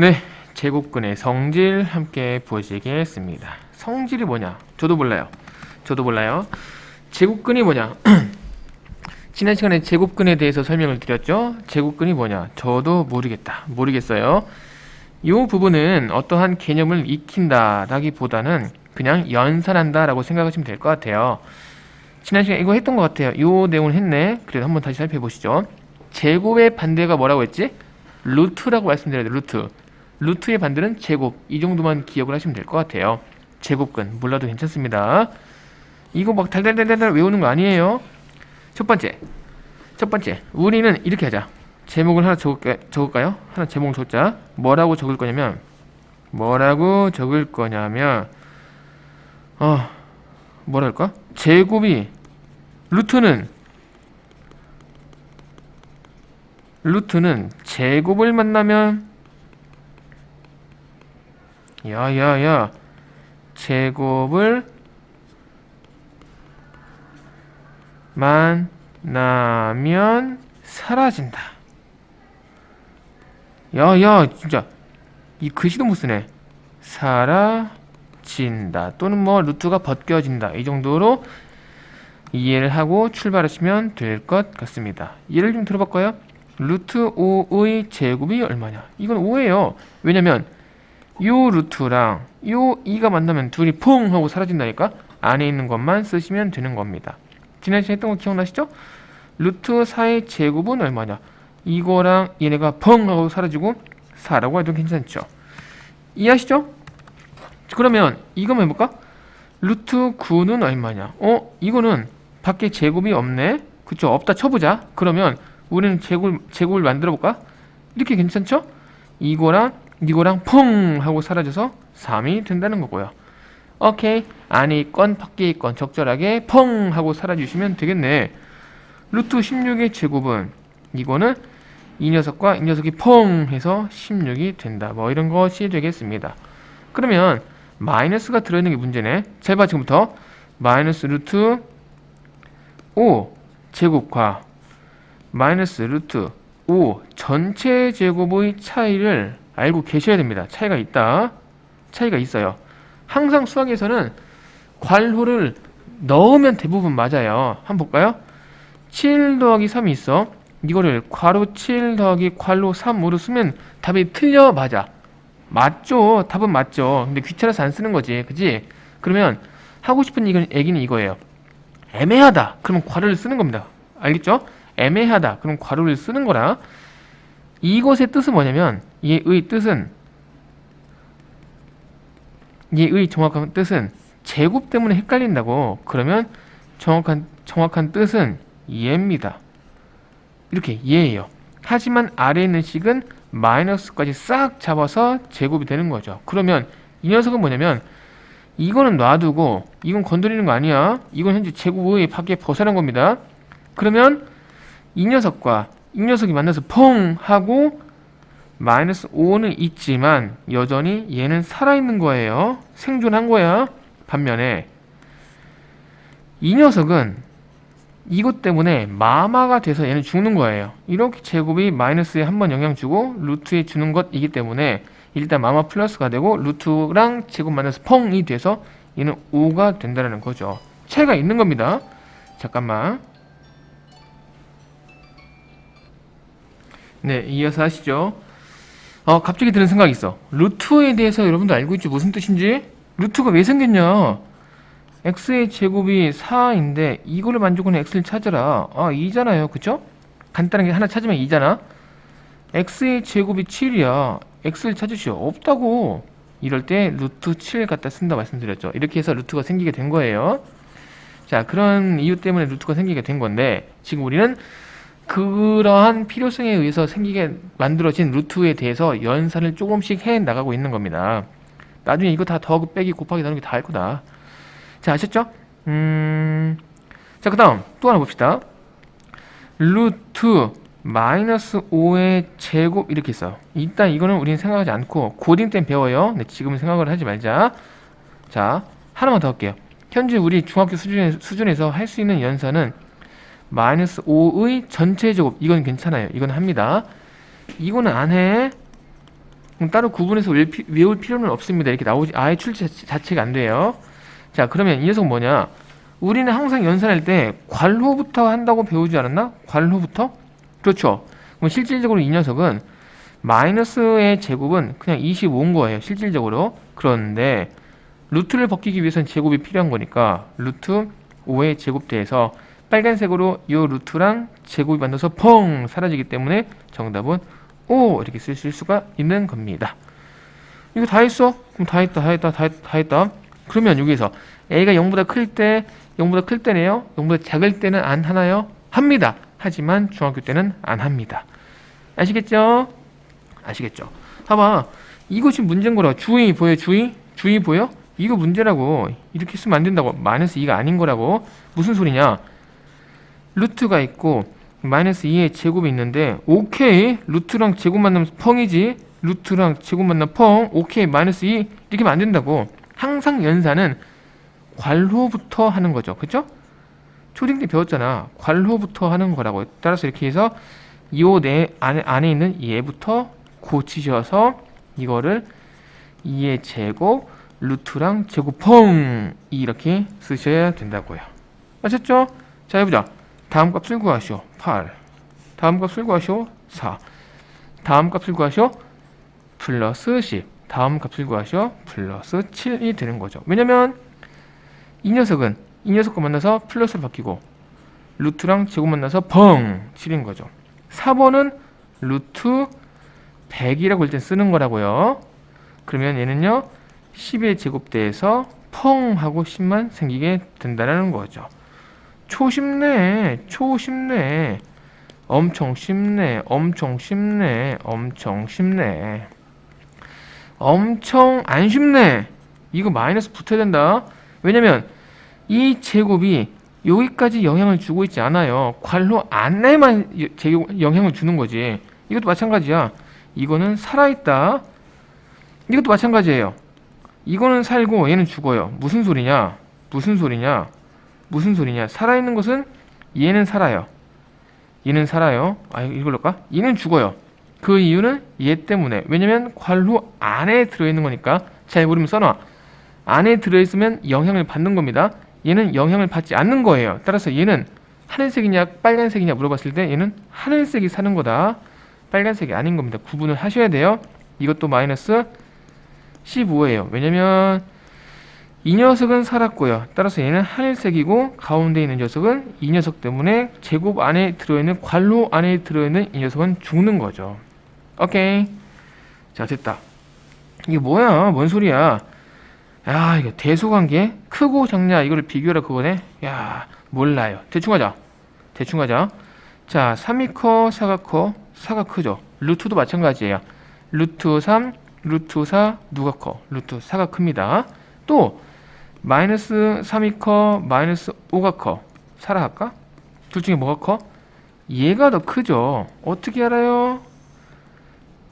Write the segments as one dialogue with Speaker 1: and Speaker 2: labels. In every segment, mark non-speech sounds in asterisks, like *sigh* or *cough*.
Speaker 1: 네, 제곱근의 성질 함께 보시겠습니다. 성질이 뭐냐? 저도 몰라요. 저도 몰라요. 제곱근이 뭐냐? *clears throat* 지난 시간에 제곱근에 대해서 설명을 드렸죠. 제곱근이 뭐냐? 저도 모르겠다. 모르겠어요. 이 부분은 어떠한 개념을 익힌다라기보다는 그냥 연산한다라고 생각하시면 될 것 같아요. 지난 시간에 이거 했던 것 같아요. 이 내용을 했네. 그래도 한번 다시 살펴보시죠. 제곱의 반대가 뭐라고 했지? 루트라고 말씀드려야 돼요. 루트. 루트의 반대는 제곱. 이 정도만 기억을 하시면 될 것 같아요. 제곱근. 몰라도 괜찮습니다. 이거 막 달달달달 외우는 거 아니에요. 첫 번째. 첫 번째. 우리는 이렇게 하자. 제목을 하나 적을까, 적을까요? 하나 제목을 적자. 뭐라고 적을 거냐면 뭐라고 적을 거냐면 어 뭐랄까? 제곱이 루트는 루트는 제곱을 만나면 야야야 제곱을 만나면 사라진다. 야야 진짜 이 글씨도 못 쓰네. 사라진다 또는 뭐 루트가 벗겨진다 이 정도로 이해를 하고 출발하시면 될 것 같습니다. 예를 좀 들어볼까요? 루트 5의 제곱이 얼마냐? 이건 5예요. 왜냐면 요 루트랑 요 2가 만나면 둘이 퐁 하고 사라진다니까 안에 있는 것만 쓰시면 되는 겁니다. 지난 시간에 했던 거 기억나시죠? 루트 4의 제곱은 얼마냐? 이거랑 얘네가 펑 하고 사라지고 4라고 해도 괜찮죠. 이해하시죠? 그러면 이거만 해볼까? 루트 9는 얼마냐? 어? 이거는 밖에 제곱이 없네? 그쵸? 없다 쳐보자. 그러면 우리는 제곱, 제곱을 만들어 볼까? 이렇게 괜찮죠? 이거랑 이거랑 펑 하고 사라져서 3이 된다는 거고요. 오케이. 안에 있건 밖에 있건 적절하게 펑 하고 사라지시면 되겠네. 루트 16의 제곱은 이거는 이 녀석과 이 녀석이 펑 해서 16이 된다. 뭐 이런 것이 되겠습니다. 그러면 마이너스가 들어있는 게 문제네. 잘 봐, 지금부터. 마이너스 루트 5 제곱과 마이너스 루트 5 전체 제곱의 차이를 알고 계셔야 됩니다. 차이가 있다. 차이가 있어요. 항상 수학에서는 괄호를 넣으면 대부분 맞아요. 한번 볼까요? 7 더하기 3이 있어. 이거를 괄호 7 더하기 괄호 3으로 쓰면 답이 틀려 맞아. 맞죠. 답은 맞죠. 근데 귀찮아서 안 쓰는 거지. 그지? 그러면 하고 싶은 얘기는, 이거예요. 애매하다. 그러면 괄호를 쓰는 겁니다. 알겠죠? 애매하다. 그럼 괄호를 쓰는 거라. 이것의 뜻은 뭐냐면 얘의 뜻은 얘의 정확한 뜻은 제곱 때문에 헷갈린다고. 그러면 정확한 정확한 뜻은 얘입니다. 이렇게 얘예요. 하지만 아래에 있는 식은 마이너스까지 싹 잡아서 제곱이 되는 거죠. 그러면 이 녀석은 뭐냐면 이거는 놔두고 이건 건드리는 거 아니야. 이건 현재 제곱의 밖에 벗어난 겁니다. 그러면 이 녀석과 이 녀석이 만나서 펑 하고 마이너스 5는 있지만 여전히 얘는 살아있는 거예요. 생존한 거야. 반면에 이 녀석은 이것 때문에 마마가 돼서 얘는 죽는 거예요. 이렇게 제곱이 마이너스에 한 번 영향 주고 루트에 주는 것이기 때문에 일단 마마 플러스가 되고 루트랑 제곱 마이너스 펑이 돼서 얘는 5가 된다는 거죠. 차이가 있는 겁니다. 잠깐만. 네, 이어서 하시죠. 어, 갑자기 드는 생각이 있어. 루트에 대해서 여러분도 알고 있죠? 무슨 뜻인지? 루트가 왜 생겼냐? x의 제곱이 4인데 이거를 만족하는 x를 찾으라. 아, 2잖아요. 그쵸? 간단하게 하나 찾으면 2잖아. x의 제곱이 7이야. x를 찾으시오. 없다고. 이럴 때 루트 7 갖다 쓴다 말씀드렸죠. 이렇게 해서 루트가 생기게 된 거예요. 자, 그런 이유 때문에 루트가 생기게 된 건데 지금 우리는 그러한 필요성에 의해서 생기게 만들어진 루트에 대해서 연산을 조금씩 해 나가고 있는 겁니다. 나중에 이거 다 더하기 빼기 곱하기 나누기 다 할 거다. 자, 아셨죠? 음, 자, 그 다음 또 하나 봅시다. 루트 마이너스 5의 제곱 이렇게 있어요. 일단 이거는 우리는 생각하지 않고 고딩 땐 배워요. 네, 지금은 생각을 하지 말자. 자, 하나만 더 할게요. 현재 우리 중학교 수준에, 수준에서 할 수 있는 연산은 마이너스 5의 전체 제곱 이건 괜찮아요. 이건 합니다. 이거는 안 해. 그럼 따로 구분해서 외울, 필요는 없습니다. 이렇게 나오지 아예 출제 자체- 자체가 안 돼요. 자 그러면 이 녀석 뭐냐? 우리는 항상 연산할 때 괄호부터 한다고 배우지 않았나? 괄호부터? 그렇죠. 그럼 실질적으로 이 녀석은 마이너스의 제곱은 그냥 25인 거예요. 실질적으로. 그런데 루트를 벗기기 위해서는 제곱이 필요한 거니까 루트 5의 제곱대에서 빨간색으로 이 루트랑 제곱이 만나서 펑 사라지기 때문에 정답은 5 이렇게 쓰실 수가 있는 겁니다. 이거 다 했어? 그럼 다 했다, 다 했다, 다, 했, 다 했다. 그러면 여기서 a가 0보다 클 때, 0보다 클 때네요. 0보다 작을 때는 안 하나요? 합니다. 하지만 중학교 때는 안 합니다. 아시겠죠? 아시겠죠? 봐봐. 지금 문제인 거라. 주의 보여, 주의? 주의 보여? 이거 문제라고. 이렇게 쓰면 안 된다고. 마이너스 2가 아닌 거라고. 무슨 소리냐? 루트가 있고, 마이너스 2의 제곱이 있는데, 오케이. 루트랑 제곱 만나면 펑이지. 루트랑 제곱 만나면 펑. 오케이. 마이너스 2. 이렇게 된다고. 항상 연산은 괄호부터 하는 거죠. 그죠? 초딩 때 배웠잖아. 괄호부터 하는 거라고. 따라서 이렇게 해서 요 내 안에, 안에 있는 얘부터 고치셔서 이거를 2의 제곱 루트랑 제곱 펑 이렇게 쓰셔야 된다고요. 아셨죠? 자 해보자. 다음 값을 구하시오. 8. 다음 값을 구하시오. 4. 다음 값을 구하시오. 플러스 10. 다음 값을 구하시오. 플러스 7이 되는 거죠. 왜냐면 이 녀석은 이 녀석과 만나서 플러스로 바뀌고 루트랑 제곱 만나서 펑 7인 거죠. 4번은 루트 100이라고 일단 쓰는 거라고요. 그러면 얘는요. 10의 제곱대에서 펑 하고 10만 생기게 된다는 거죠. 초 쉽네. 초 쉽네. 엄청 쉽네. 엄청 쉽네. 엄청 쉽네. 엄청 안 쉽네. 이거 마이너스 붙어야 된다. 왜냐면 이 제곱이 여기까지 영향을 주고 있지 않아요. 안에만 여- 제곱 영향을 주는 거지. 이것도 마찬가지야. 이거는 살아있다. 이것도 마찬가지예요. 이거는 살고 얘는 죽어요. 무슨 소리냐? 무슨 소리냐? 무슨 소리냐? 살아있는 것은 얘는 살아요. 얘는 살아요. 아 이걸로까? 얘는 죽어요. 그 이유는 얘 때문에. 왜냐면 괄호 안에 들어있는 거니까. 잘 모르면 써놔. 안에 들어있으면 영향을 받는 겁니다. 얘는 영향을 받지 않는 거예요. 따라서 얘는 하늘색이냐 빨간색이냐 물어봤을 때 얘는 하늘색이 사는 거다. 빨간색이 아닌 겁니다. 구분을 하셔야 돼요. 이것도 마이너스 15예요. 왜냐면 이 녀석은 살았고요. 따라서 얘는 하늘색이고 가운데 있는 녀석은 이 녀석 때문에 제곱 안에 들어있는 괄호 안에 들어있는 이 녀석은 죽는 거죠. 오케이. 자 됐다. 이게 뭐야? 뭔 소리야? 야 이거 대소관계 크고 작냐 이거를 비교하라 그거네. 야 몰라요. 대충 하자. 대충 하자. 자 3이 커 4가 커 4가 크죠. 루트도 마찬가지예요. 루트 3 루트 4 누가 커? 루트 4가 큽니다. 또 마이너스 3이 커 마이너스 5가 커. 할까? 둘 중에 뭐가 커? 얘가 더 크죠. 어떻게 알아요?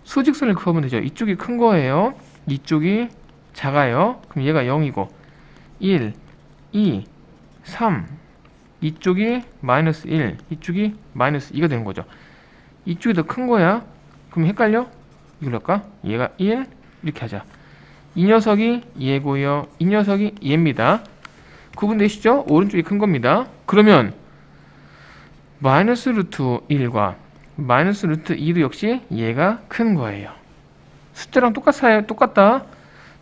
Speaker 1: 수직선을 그으면 되죠. 이쪽이 큰 거예요. 이쪽이 작아요. 그럼 얘가 0이고 1, 2, 3 이쪽이 마이너스 1, 이쪽이 마이너스 2가 되는 거죠. 이쪽이 더 큰 거야. 그럼 헷갈려? 이걸 할까? 얘가 1 이렇게 하자. 이 녀석이 얘고요. 이 녀석이 얘입니다. 구분되시죠? 오른쪽이 큰 겁니다. 그러면 마이너스 루트 1과 마이너스 루트 2도 역시 얘가 큰 거예요. 숫자랑 똑같아요. 똑같다.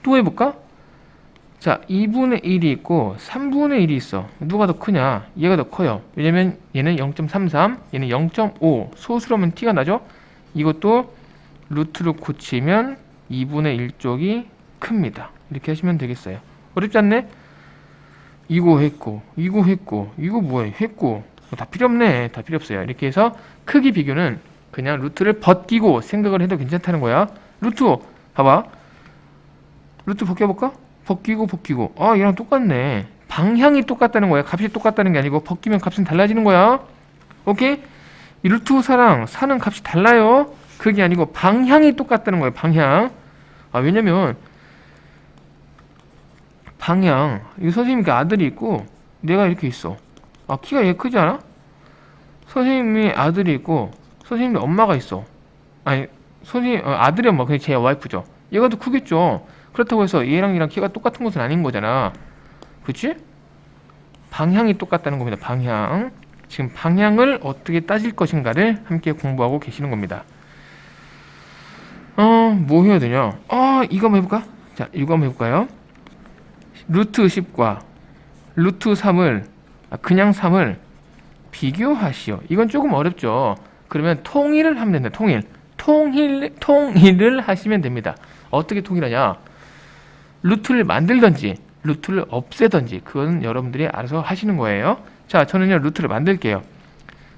Speaker 1: 또 해볼까? 자, 2분의 1이 있고 3분의 1이 있어. 누가 더 크냐? 얘가 더 커요. 왜냐면 얘는 0.33, 얘는 0.5. 소수라면 티가 나죠? 이것도 루트로 고치면 2분의 1쪽이 큽니다. 이렇게 하시면 되겠어요. 어렵지 않네? 이거 했고, 이거 했고, 이거 뭐야? 했고. 다 필요 없네. 다 필요 없어요. 이렇게 해서 크기 비교는 그냥 루트를 벗기고 생각을 해도 괜찮다는 거야. 루트, 봐봐. 루트 벗겨볼까? 벗기고 벗기고 아 얘랑 똑같네 방향이 똑같다는 거야 값이 똑같다는 게 아니고 벗기면 값은 달라지는 거야 오케이 이 루트 4랑 4는 값이 달라요 그게 아니고 방향이 똑같다는 거예요 방향 아 왜냐면 방향 이 선생님께 아들이 있고 내가 이렇게 있어 아 키가 얘 크지 않아? 선생님이 아들이 있고 선생님이 엄마가 있어 아니 손이 어, 아들이 엄마 그냥 제 와이프죠. 얘가 더 크겠죠. 그렇다고 해서 얘랑 얘랑 키가 똑같은 것은 아닌 거잖아. 그치? 방향이 똑같다는 겁니다. 방향. 지금 방향을 어떻게 따질 것인가를 함께 공부하고 계시는 겁니다. 어, 뭐 해야 되냐? 어, 이거 한번 해볼까? 자, 이거 한번 해볼까요? 루트 10과 루트 3을, 아, 그냥 3을 비교하시오. 이건 조금 어렵죠. 그러면 통일을 하면 된다. 통일. 통일, 통일을 하시면 됩니다. 어떻게 통일하냐? 루트를 만들던지, 루트를 없애던지, 그건 여러분들이 알아서 하시는 거예요. 자, 저는요, 루트를 만들게요.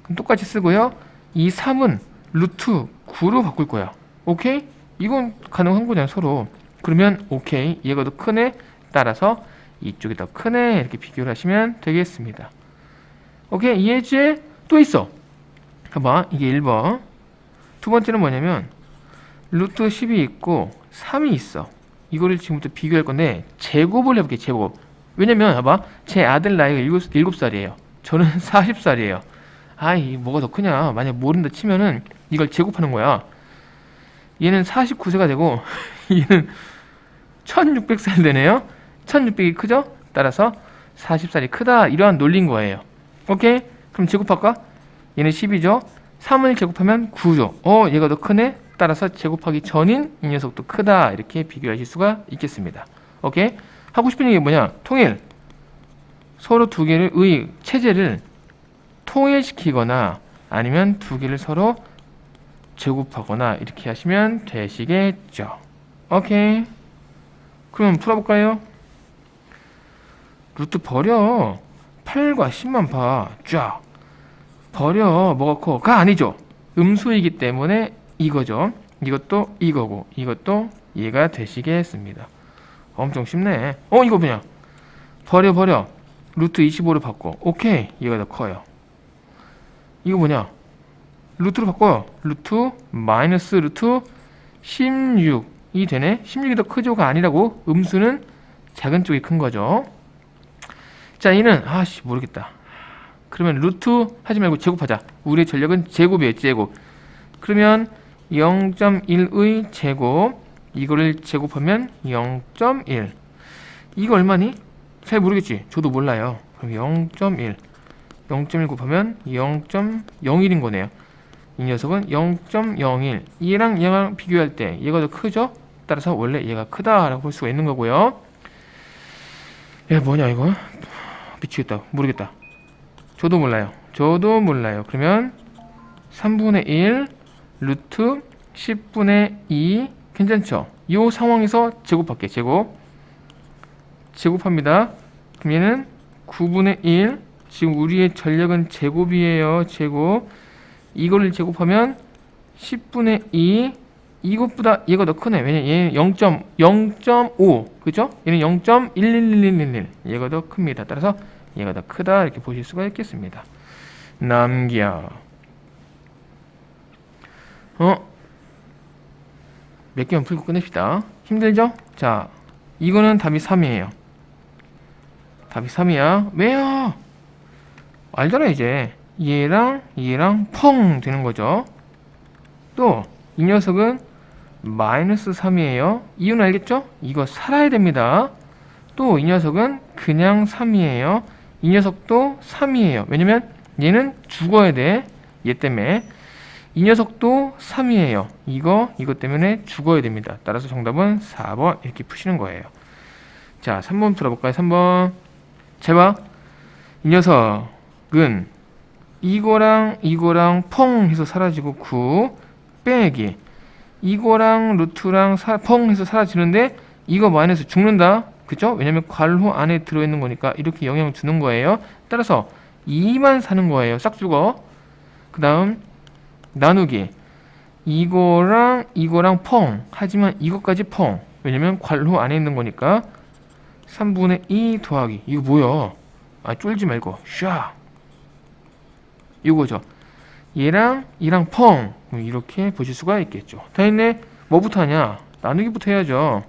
Speaker 1: 그럼 똑같이 쓰고요. 이 3은 루트 9로 바꿀 거야. 오케이? 이건 가능한 거잖아요, 서로. 그러면, 오케이. 얘가 더 크네? 따라서 이쪽이 더 크네? 이렇게 비교를 하시면 되겠습니다. 오케이? 이해지? 또 있어. 봐봐. 이게 1번. 두 번째는 뭐냐면, 루트 10이 있고, 3이 있어. 이거를 지금부터 비교할 건데, 제곱을 해볼게, 제곱. 왜냐면, 봐봐. 제 아들 나이가 7, 7살이에요. 저는 *laughs* 40살이에요. 아이, 뭐가 더 크냐. 만약 모른다 치면은, 이걸 제곱하는 거야. 얘는 49세가 되고, *laughs* 얘는 1600살 되네요. 1600이 크죠? 따라서 40살이 크다. 이러한 논리인 거예요. 오케이? 그럼 제곱할까? 얘는 10이죠? 3을 제곱하면 9죠. 어, 얘가 더 크네? 따라서 제곱하기 전인 이 녀석도 크다. 이렇게 비교하실 수가 있겠습니다. 오케이? 하고 싶은 얘기 뭐냐? 통일. 서로 두 개를, 의, 체제를 통일시키거나 아니면 두 개를 서로 제곱하거나 이렇게 하시면 되시겠죠. 오케이. 그럼 풀어볼까요? 루트 버려. 8과 10만 봐. 쫙. 버려. 뭐가 커? 가 아니죠. 음수이기 때문에 이거죠. 이것도 이거고 이것도 얘가 되시겠습니다. 엄청 쉽네. 어 이거 뭐냐? 버려 버려. 루트 25를 바꿔. 오케이. 얘가 더 커요. 이거 뭐냐? 루트로 바꿔요. 루트 마이너스 루트 16이 되네. 16이 더 크죠가 아니라고. 음수는 작은 쪽이 큰 거죠. 자, 얘는 아씨 모르겠다. 그러면 루트 하지 말고 제곱하자. 우리의 전력은 제곱이에요. 제곱. 그러면 0.1의 제곱 이거를 제곱하면 0.1 이거 얼마니? 잘 모르겠지. 저도 몰라요. 그럼 0.1 0.1 곱하면 0.01인 거네요. 이 녀석은 0.01 얘랑 얘랑 비교할 때 얘가 더 크죠? 따라서 원래 얘가 크다라고 볼 수가 있는 거고요. 얘 뭐냐 이거? 미치겠다. 모르겠다. 저도 몰라요. 저도 몰라요. 그러면 3분의 1 루트 10분의 2 괜찮죠? 이 상황에서 제곱할게. 제곱. 제곱합니다. 그럼 얘는 9분의 1 지금 우리의 전력은 제곱이에요. 제곱. 이거를 제곱하면 10분의 2 이것보다 얘가 더 크네. 왜냐 얘는 0.0.5 그죠? 얘는 0.11111 얘가 더 큽니다. 따라서 얘가 더 크다 이렇게 보실 수가 있겠습니다. 남겨 어? 몇 개만 풀고 끝냅시다. 힘들죠? 자, 이거는 답이 3이에요. 답이 3이야. 왜요? 알잖아 이제. 얘랑 얘랑 펑 되는 거죠. 또 이 녀석은 마이너스 3이에요. 이유는 알겠죠? 이거 살아야 됩니다. 또 이 녀석은 그냥 3이에요. 이 녀석도 3이에요. 왜냐면 얘는 죽어야 돼. 얘 때문에. 이 녀석도 3이에요. 이거, 이것 때문에 죽어야 됩니다. 따라서 정답은 4번 이렇게 푸시는 거예요. 자, 3번 풀어볼까요? 3번. 잘 봐. 이 녀석은 이거랑 이거랑 펑 해서 사라지고 9 빼기 이거랑 루트랑 사, 펑 해서 사라지는데 이거 마이너스 죽는다. 그죠? 왜냐면 괄호 안에 들어있는 거니까 이렇게 영향을 주는 거예요. 따라서 2만 사는 거예요. 싹 죽어. 그 다음 나누기 이거랑 이거랑 펑 하지만 이것까지 펑 왜냐면 괄호 안에 있는 거니까 3분의 2 더하기 이거 뭐야 아 쫄지 말고 샤 이거죠 얘랑 이랑 펑 이렇게 보실 수가 있겠죠 다 했네 뭐부터 하냐 나누기부터 해야죠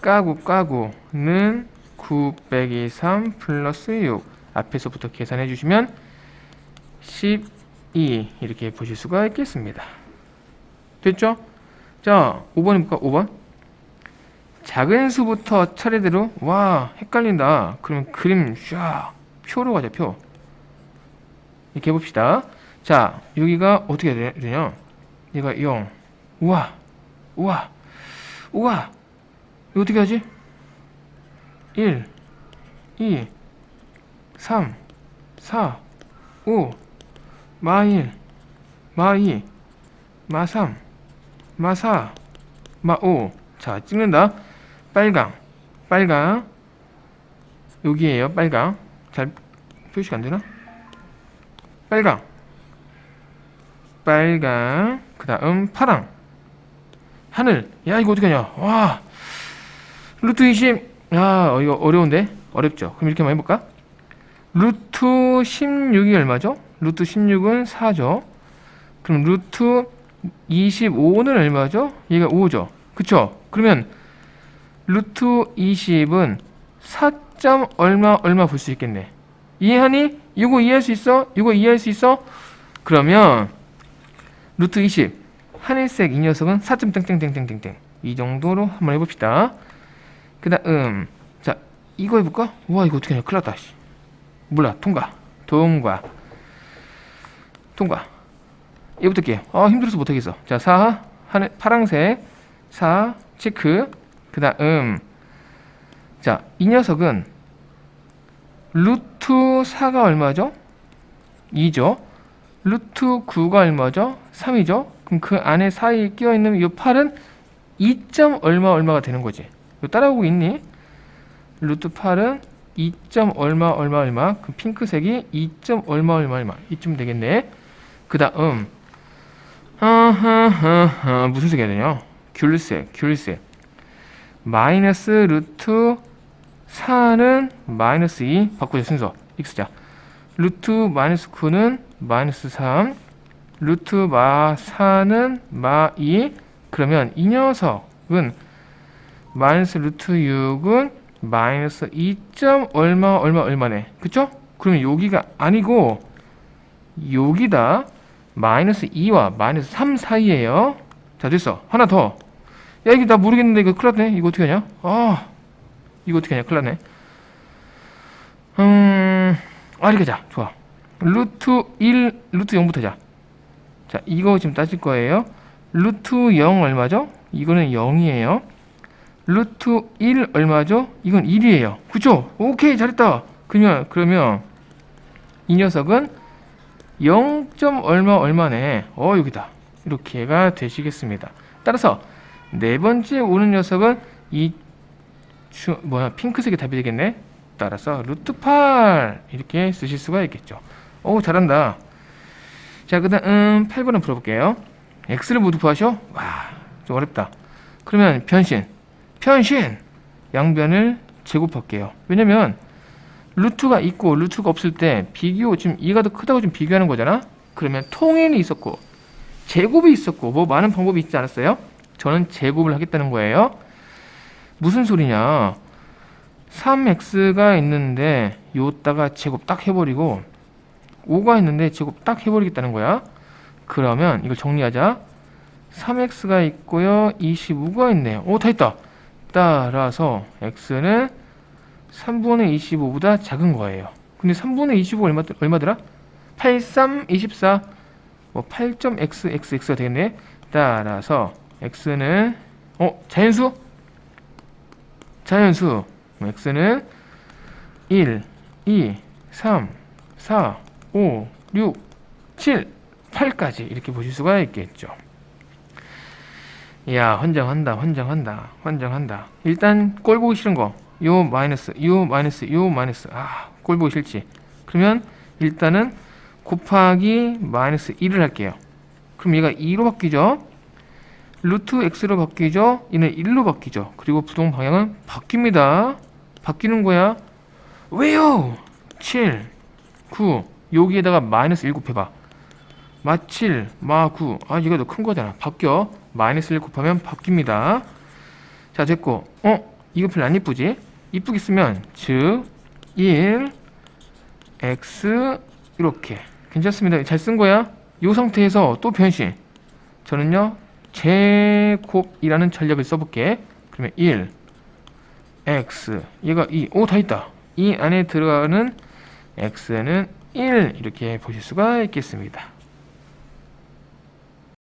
Speaker 1: 까구 까구는 9 빼기 3 플러스 6 앞에서부터 계산해 주시면 12 이렇게 보실 수가 있겠습니다. 됐죠? 자, 5번 볼까? 5번. 작은 수부터 차례대로 와 헷갈린다. 그러면 그림 쫙 표로 가자 표. 이렇게 해봅시다. 자 여기가 어떻게 되- 되냐? 얘가 0. 우와 우와 우와 이거 어떻게 하지? 1 2 3 4 5 마1 마2 마3 마4 마5 자 찍는다 빨강 빨강 여기에요 빨강 잘 표시가 안 되나? 빨강 빨강 그 다음 파랑 하늘 야 이거 어떡하냐 와 루트 20 야, 어, 이거 어려운데? 어렵죠? 그럼 이렇게 한번 해볼까? 루트 16이 얼마죠? 루트 16은 4죠? 그럼 루트 25는 얼마죠? 얘가 5죠? 그쵸? 그러면 루트 20은 4점 얼마 얼마 볼 수 있겠네. 이해하니? 이거 이해할 수 있어? 이거 이해할 수 있어? 그러면 루트 20 하늘색 이 녀석은 4점 땡땡땡땡땡땡 이 정도로 한번 해봅시다. 그 다음 자 이거 해볼까? 와 이거 어떻게 하냐 큰일 났다 씨. 몰라 통과 통과 통과 얘부터 할게요 아 힘들어서 못하겠어 자 4 하늘 파랑색 4 체크 그 다음 자 이 녀석은 루트 4가 얼마죠? 2죠. 루트 9가 얼마죠? 3이죠. 그럼 그 안에 사이에 끼어있는 이 8은 2점 얼마 얼마가 되는 거지? 따라오고 있니? 루트 8은 2점 얼마 얼마 얼마? 그 핑크색이 2점 얼마 얼마 얼마? 이쯤 되겠네. 그 다음 무슨 색 해야 되냐 귤색 귤색 마이너스 루트 4는 마이너스 2 바꾸자 순서. x자. 루트 마이너스 9는 마이너스 3 루트 마 4는 마 2 그러면 이 녀석은 마이너스 루트 6은 마이너스 2점 얼마 얼마 얼마네. 그쵸? 그러면 여기가 아니고 여기다 마이너스 2와 마이너스 3 사이에요. 자 됐어. 하나 더 야 이게 나 모르겠는데 이거 큰일 났네 이거 어떻게 하냐 아 이거 어떻게 하냐 큰일 났네 음 아리 가자 좋아 루트 1 루트 0부터 하자 자 이거 지금 따질 거예요 루트 0 얼마죠? 이거는 0이에요 루트 1 얼마죠? 이건 1이에요. 그쵸? 오케이 잘했다. 그러면 그러면 이 녀석은 0. 얼마 얼마네. 어 여기다. 이렇게가 되시겠습니다. 따라서 네 번째 오는 녀석은 이 주, 뭐야 핑크색이 답이 되겠네. 따라서 루트 8 이렇게 쓰실 수가 있겠죠. 오 잘한다. 자 그 다음 8번을 풀어볼게요. x를 모두 구하셔. 와좀 어렵다. 그러면 변신. 편신 양변을 제곱할게요. 왜냐면 루트가 있고 루트가 없을 때 비교 지금 이가 더 크다고 좀 비교하는 거잖아. 그러면 통인이 있었고 제곱이 있었고 뭐 많은 방법이 있지 않았어요? 저는 제곱을 하겠다는 거예요. 무슨 소리냐? 3x가 있는데 요따가 제곱 딱 해버리고 5가 있는데 제곱 딱 해버리겠다는 거야. 그러면 이걸 정리하자. 3x가 있고요. 25가 있네요. 오, 다 있다. 따라서 x는 3분의 25보다 작은 거예요. 근데 3분의 25 얼마, 얼마더라? 83, 24, 뭐 8.xxx가 되겠네. 따라서 x는 어 자연수? 자연수. x는 1, 2, 3, 4, 5, 6, 7, 8까지 이렇게 보실 수가 있겠죠. 야 환장한다 환장한다 환장한다 일단 꼴 보기 싫은 거 요 마이너스 요 마이너스 요 마이너스 아 꼴 보기 싫지 그러면 일단은 곱하기 마이너스 1을 할게요 그럼 얘가 2로 바뀌죠 루트 x로 바뀌죠? 얘는 1로 바뀌죠? 그리고 부동 방향은 바뀝니다. 바뀌는 거야. 왜요? 7 9 여기에다가 마이너스 1 곱해봐. 마 7 마 9 아 얘가 더큰 거잖아. 바뀌어. 마이너스 1 곱하면 바뀝니다. 자 됐고. 어? 이거 별로 안 이쁘지? 이쁘게 쓰면 즉 1 x 이렇게. 괜찮습니다. 잘 쓴 거야. 이 상태에서 또 변신. 저는요 제곱이라는 전략을 써볼게. 그러면 1 x 얘가 2. 오 다 있다. 이 안에 들어가는 x는 1 이렇게 보실 수가 있겠습니다.